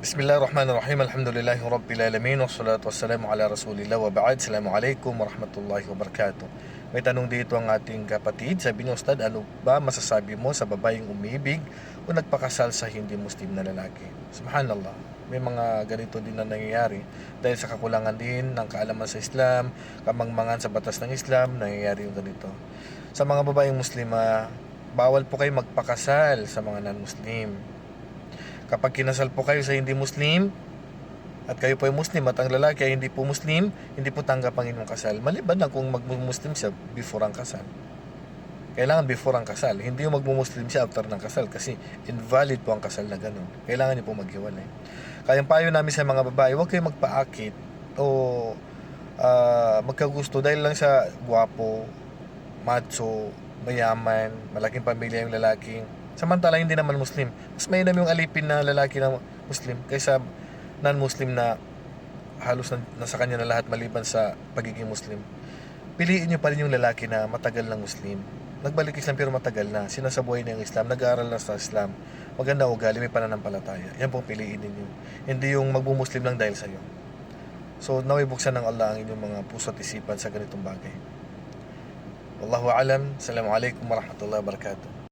Bismillahirrahmanirrahim. Alhamdulillahi Alamin. Wassalatu wassalamu ala Rasulillah wa ba'd. Assalamualaikum warahmatullahi wabarakatuh. May tanong dito ang ating kapatid. Sabi niya, Ustad, ano ba masasabi mo sa babaeng umibig o nagpakasal sa hindi Muslim na lalaki? Subhanallah. May mga ganito din na nangyayari dahil sa kakulangan din ng kaalaman sa Islam, kamangmangan sa batas ng Islam, nangyayari yung ganito. Sa mga babaeng Muslima, bawal po kayo magpakasal sa mga non-Muslim. Kapag kinasal po kayo sa hindi Muslim, at kayo po ay Muslim at ang lalaki ay hindi po Muslim, hindi po tanggap ang inyong kasal. Maliban na kung mag-Muslim siya before ang kasal. Kailangan before ang kasal. Hindi yung mag-Muslim siya after ng kasal kasi invalid po ang kasal na ganun. Kailangan niyo po maghiwalay. Kaya payo namin sa mga babae, huwag kayo magpaakit o ah, magkagusto dahil lang sa guwapo, macho, mayaman, malaking pamilya yung lalaki. Samantala hindi naman Muslim. Mas mainam yung alipin na lalaki na Muslim kaysa non-Muslim na halos na, nasa kanya na lahat maliban sa pagiging Muslim. Piliin niyo pa rin yung lalaki na matagal ng Muslim. Nagbalik Islam pero matagal na. Sinasabuhay niya yung Islam. Nag-aaral na sa Islam. Maganda ugali, may pananampalataya. Yan pong piliin ninyo. Hindi yung magbu-Muslim lang dahil sa'yo. So, naway buksan ng Allah ang inyong mga puso at isipan sa ganitong bagay. Wallahu alam. Assalamualaikum warahmatullahi wabarakatuh.